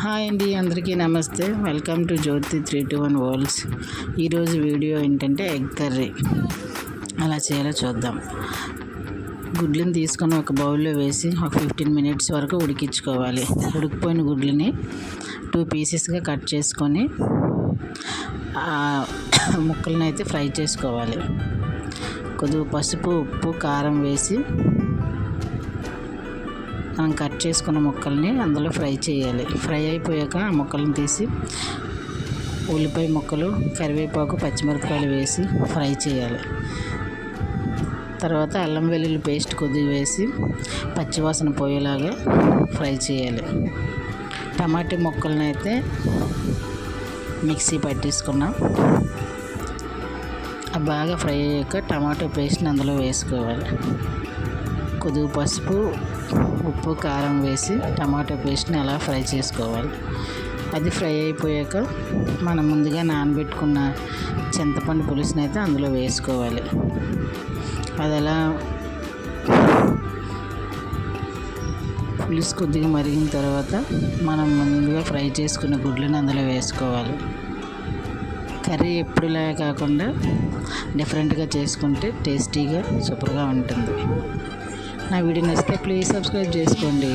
Hi అండి అందరికీ నమస్తే. Welcome to Jyothi three two one worlds. ఈరోజు వీడియో ఏంటంటే ఎగ్ కర్రీ. అలా చేయాలో చూద్దాం. గుడ్లను తీసుకొని ఒక బౌల్లో వేసి ఒక ఫిఫ్టీన్ మినిట్స్ వరకు ఉడికించుకోవాలి. ఉడికిపోయిన గుడ్లని టూ పీసెస్గా కట్ చేసుకొని ముక్కలను అయితే ఫ్రై చేసుకోవాలి. కొద్దిగా పసుపు ఉప్పు కారం వేసి మనం కట్ చేసుకున్న ముక్కల్ని అందులో ఫ్రై చేయాలి. ఫ్రై అయిపోయాక ఆ ముక్కలను తీసి ఉల్లిపాయ ముక్కలు కరివేపాకు పచ్చిమిరపకాయలు వేసి ఫ్రై చేయాలి. తర్వాత అల్లం వెల్లుల్లి పేస్ట్ కొద్దిగా వేసి పచ్చివాసన పోయేలాగా ఫ్రై చేయాలి. టమాటా ముక్కలను అయితే మిక్సీ పట్టేసుకున్నాం. బాగా ఫ్రై అయ్యాక టమాటో పేస్ట్ని అందులో వేసుకోవాలి. కొద్దిగా పసుపు ఉప్పు కారం వేసి టమాటో పేస్ట్ని అలా ఫ్రై చేసుకోవాలి. అది ఫ్రై అయిపోయాక మనం ముందుగా నానబెట్టుకున్న చింతపండు పులుసుని అయితే అందులో వేసుకోవాలి. అది అలా పులుసు కొద్దిగా మరిగిన తర్వాత మనం ముందుగా ఫ్రై చేసుకున్న గుడ్లను అందులో వేసుకోవాలి. కర్రీ ఎప్పుడులా కాకుండా డిఫరెంట్గా చేసుకుంటే టేస్టీగా సూపర్గా ఉంటుంది. నా వీడియో నచ్చితే ప్లీజ్ సబ్స్క్రైబ్ చేసుకోండి.